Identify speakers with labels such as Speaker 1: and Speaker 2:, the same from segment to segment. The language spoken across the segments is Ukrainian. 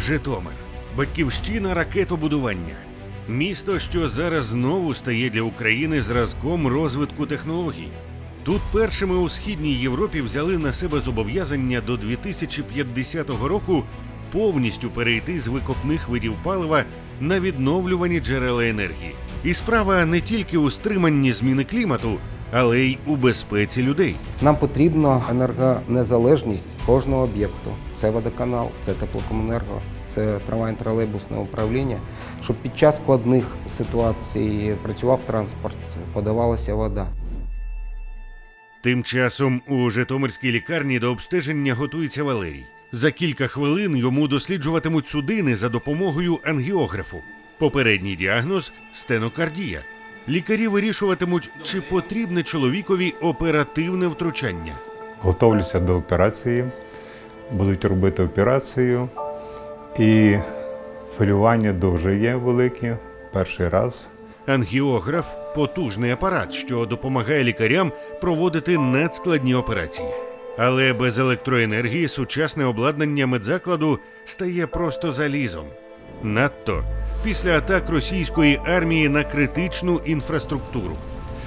Speaker 1: Житомир батьківщина ракетобудування. Місто, що зараз знову стає для України зразком розвитку технологій. Тут першими у східній Європі взяли на себе зобов'язання до 2050 року повністю перейти з викопних видів палива на відновлювані джерела енергії. І справа не тільки у стриманні зміни клімату, але й у безпеці людей.
Speaker 2: Нам потрібна енергонезалежність кожного об'єкту. Це водоканал, це теплокомунерго, це трамвайно-тролейбусне управління, щоб під час складних ситуацій працював транспорт, подавалася вода.
Speaker 1: Тим часом у Житомирській лікарні до обстеження готується Валерій. За кілька хвилин йому досліджуватимуть судини за допомогою ангіографу. Попередній діагноз стенокардія. Лікарі вирішуватимуть, чи потрібне чоловікові оперативне втручання.
Speaker 3: Готовлюся до операції, будуть робити операцію, і хвилювання дуже є велике. Перший раз.
Speaker 1: Ангіограф потужний апарат, що допомагає лікарям проводити надскладні операції. Але без електроенергії сучасне обладнання медзакладу стає просто залізом. Надто після атак російської армії на критичну інфраструктуру,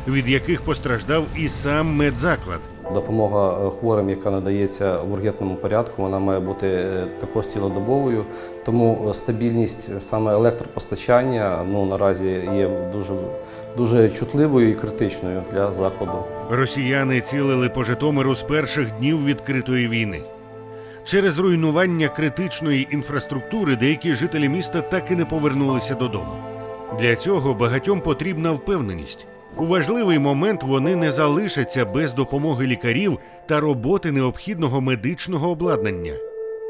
Speaker 1: від яких постраждав і сам медзаклад.
Speaker 4: Допомога е, хворим, яка надається в ургентному порядку, вона має бути е, також цілодобовою. Тому е, стабільність саме електропостачання ну, наразі є дуже, дуже чутливою і критичною для закладу.
Speaker 1: Росіяни цілили по Житомиру з перших днів відкритої війни. Через руйнування критичної інфраструктури деякі жителі міста так і не повернулися додому. Для цього багатьом потрібна впевненість. У важливий момент вони не залишаться без допомоги лікарів та роботи необхідного медичного обладнання.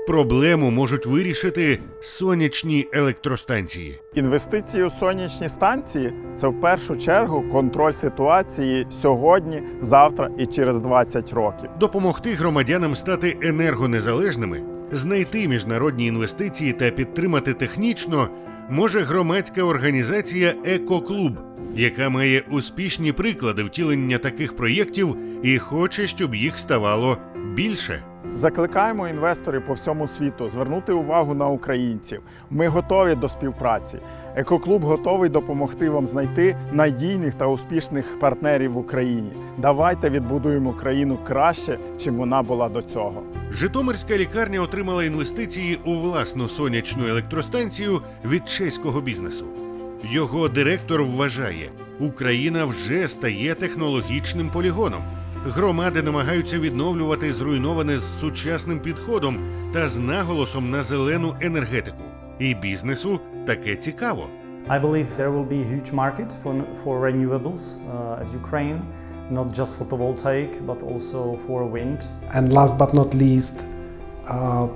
Speaker 1: Проблему можуть вирішити сонячні електростанції.
Speaker 5: Інвестиції у сонячні станції це в першу чергу контроль ситуації сьогодні, завтра і через 20 років.
Speaker 1: допомогти громадянам стати енергонезалежними, знайти міжнародні інвестиції та підтримати технічно може громадська організація Екоклуб, яка має успішні приклади втілення таких проєктів і хоче, щоб їх ставало більше.
Speaker 5: Закликаємо інвесторів по всьому світу звернути увагу на українців. Ми готові до співпраці. Екоклуб готовий допомогти вам знайти надійних та успішних партнерів в Україні. Давайте відбудуємо країну краще, чим вона була до цього.
Speaker 1: Житомирська лікарня отримала інвестиції у власну сонячну електростанцію від чеського бізнесу. Його директор вважає, Україна вже стає технологічним полігоном. Громади намагаються відновлювати зруйноване з сучасним підходом та з наголосом на зелену енергетику. І бізнесу таке цікаво.
Speaker 6: I believe there will be a huge market for, for renewables uh, at Ukraine, not just photovoltaic, but also for wind.
Speaker 7: And last but not least, uh,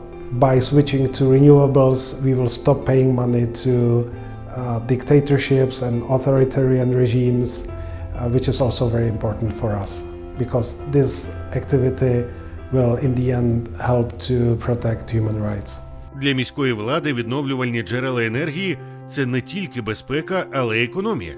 Speaker 7: by switching to renewables, we will stop paying money to uh, dictatorships and authoritarian regimes, uh, which is also very important for us because this activity will, in the end, help to protect human rights.
Speaker 1: Для міської влади відновлювальні джерела енергії це не тільки безпека, але й економія.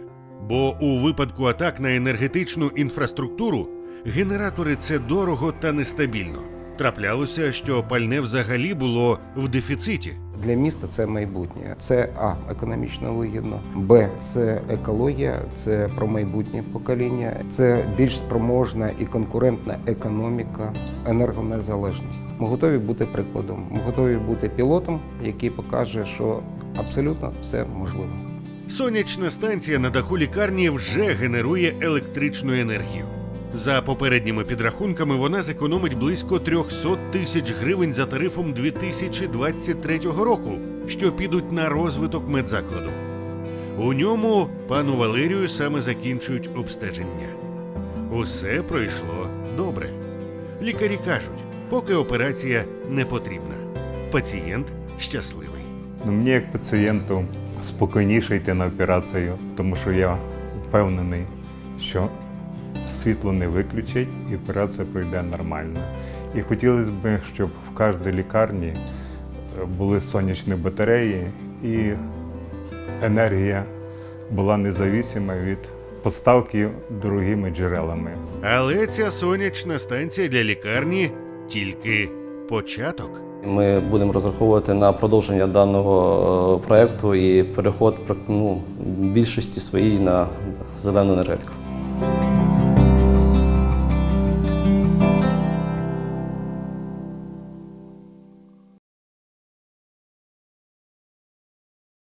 Speaker 1: Бо у випадку атак на енергетичну інфраструктуру генератори це дорого та нестабільно. Траплялося, що пальне взагалі було в дефіциті.
Speaker 2: Для міста це майбутнє. Це А економічно вигідно, Б це екологія, це про майбутнє покоління, це більш спроможна і конкурентна економіка, енергонезалежність. Ми готові бути прикладом. Ми готові бути пілотом, який покаже, що абсолютно все можливо.
Speaker 1: Сонячна станція на даху лікарні вже генерує електричну енергію. За попередніми підрахунками, вона зекономить близько 300 тисяч гривень за тарифом 2023 року, що підуть на розвиток медзакладу. У ньому пану Валерію саме закінчують обстеження. Усе пройшло добре. Лікарі кажуть, поки операція не потрібна. Пацієнт щасливий.
Speaker 3: Ну, мені як пацієнту спокійніше йти на операцію, тому що я впевнений, що світло не виключать і операція пройде нормально. І хотілося б, щоб в кожній лікарні е, були сонячні батареї і енергія була независима від поставки дорогими джерелами.
Speaker 1: Але ця сонячна станція для лікарні тільки початок.
Speaker 4: Ми будемо розраховувати на продовження даного е, проекту і переход ну, більшості своїй на зелену енергетику.